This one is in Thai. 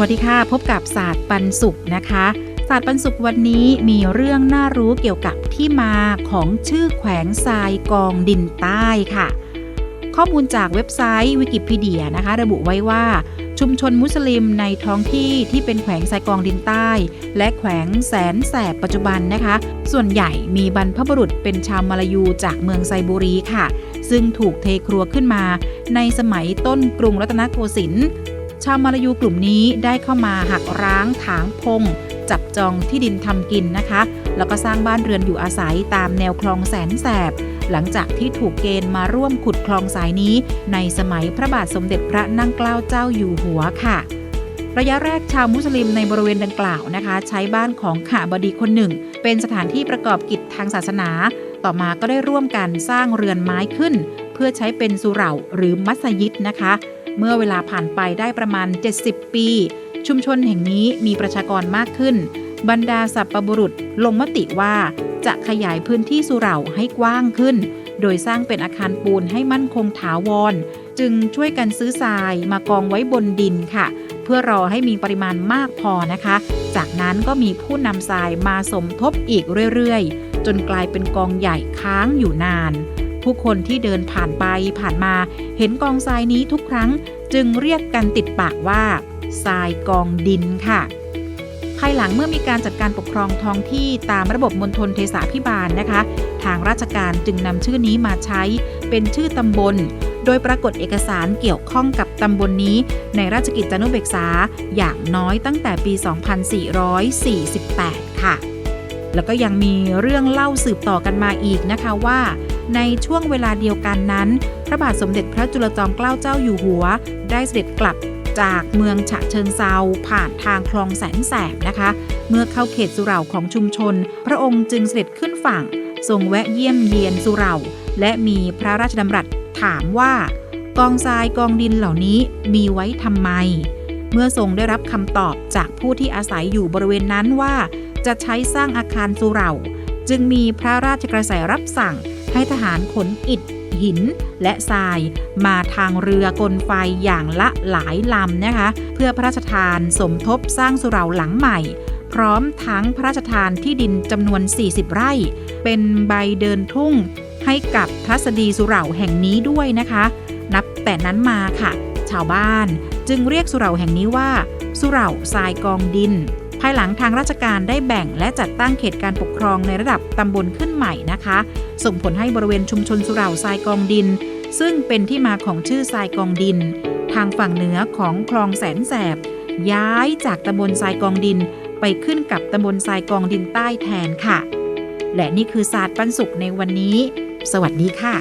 วัสดีค่ะ พบกับศาสตร์ปันสุขนะคะ ศาสตร์ปันสุขวันนี้มีเรื่องน่ารู้เกี่ยวกับที่มาของชื่อแขวงทรายกองดินใต้ค่ะ ข้อมูลจากเว็บไซต์วิกิพีเดียนะคะ ระบุไว้ว่าชุมชนมุสลิมในท้องที่ที่เป็นแขวงทรายกองดินใต้ และแขวงแสนแสบปัจจุบันนะคะ ส่วนใหญ่มีบรรพบุรุษเป็นชาวมาลายูจากเมืองไซบุรีค่ะ ซึ่งถูกเทครัวขึ้นมา ในสมัยต้นกรุงรัตนโกสินทร์ ชาวมาลายูกลุ่มนี้ได้เข้ามาหักร้างถางพง จับจองที่ดินทำกินนะคะ แล้วก็สร้างบ้านเรือนอยู่อาศัยตามแนวคลองแสนแสบ หลังจากที่ถูกเกณฑ์มาร่วมขุดคลองสายนี้ ในสมัยพระบาทสมเด็จพระนั่งเกล้าเจ้าอยู่หัวค่ะระยะแรกชาวมุสลิมในบริเวณดังกล่าวนะคะ ใช้บ้านของข่าบดีคนหนึ่ง เป็นสถานที่ประกอบกิจทางศาสนา ต่อมาก็ได้ร่วมกันสร้างเรือนไม้ขึ้น เพื่อใช้เป็นสุเหร่าหรือมัสยิดนะคะ เมื่อเวลาผ่านไปได้ประมาณ 70 ปี ชุมชนแห่งนี้มีประชากรมากขึ้น บรรดาสัปปบุรุษลงมติว่าจะขยายพื้นที่สุเหร่าให้กว้างขึ้น โดยสร้างเป็นอาคารปูนให้มั่นคงถาวร จึงช่วยกันซื้อทรายมากองไว้บนดินค่ะ เพื่อรอให้มีปริมาณมากพอนะคะ จากนั้นก็มีผู้นำทรายมาสมทบอีกเรื่อยๆ จนกลายเป็นกองใหญ่ค้างอยู่นาน ผู้คนที่เดินผ่านไปผ่านมา เห็นกองทรายนี้ทุกครั้ง จึงเรียกกันติดปากว่าทรายกองดินค่ะ ภายหลังเมื่อมีการจัดการปกครองท้องที่ตามระบบมณฑลเทศาพิบาลนะคะ ทางราชการจึงนำชื่อนี้มาใช้เป็นชื่อตำบล โดยปรากฏเอกสารเกี่ยวข้องกับตำบลนนี้ ในราชกิจจานุเบกษาอย่างน้อยตั้งแต่ปี 2448 ค่ะแล้วก็ยังมีเรื่องเล่าสืบต่อกันมาอีกนะคะว่า ในช่วงเวลาเดียวกันนั้น พระบาทสมเด็จพระจุลจอมเกล้าเจ้าอยู่หัว ได้เสด็จกลับจากเมืองฉะเชิงเซาผ่านทางคลองแสนแสบนะคะ เมื่อเข้าเขตสุเหร่าของชุมชน พระองค์จึงเสด็จขึ้นฝั่ง ทรงแวะเยี่ยมเยียนสุเหร่า และมีพระราชดำรัสถามว่ากองทรายกองดินเหล่านี้มีไว้ทำไม เมื่อทรงได้รับคำตอบจากผู้ที่อาศัยอยู่บริเวณนั้นว่า จะใช้สร้างอาคารสุเหร่า จึงมีพระราชกระแสรับสั่ง ให้ทหารขนอิฐหินและทรายมาทางเรือกลไฟอย่างละหลายลำนะคะ เพื่อพระราชทานสมทบสร้างสุเหร่าหลังใหม่ พร้อมทั้งพระราชทานที่ดินจำนวน 40 ไร่ เป็นใบเดินทุ่ง ให้กับทรัสดีสุเหร่าแห่งนี้ด้วยนะคะ นับแต่นั้นมาค่ะ ชาวบ้านจึงเรียกสุเหร่าแห่งนี้ว่า สุเหร่าทรายกองดิน ภายหลังทางราชการได้แบ่งและจัดตั้งเขตการปกครองในระดับตำบลขึ้นใหม่นะคะ ส่งผลให้บริเวณชุมชนสุเหร่าทรายกองดิน ซึ่งเป็นที่มาของชื่อทรายกองดิน ทางฝั่งเหนือของคลองแสนแสบ ย้ายจากตำบลทรายกองดิน ไปขึ้นกับตำบลทรายกองดินใต้แทนค่ะ และนี่คือศาสตร์ปันสุขในวันนี้ สวัสดีค่ะ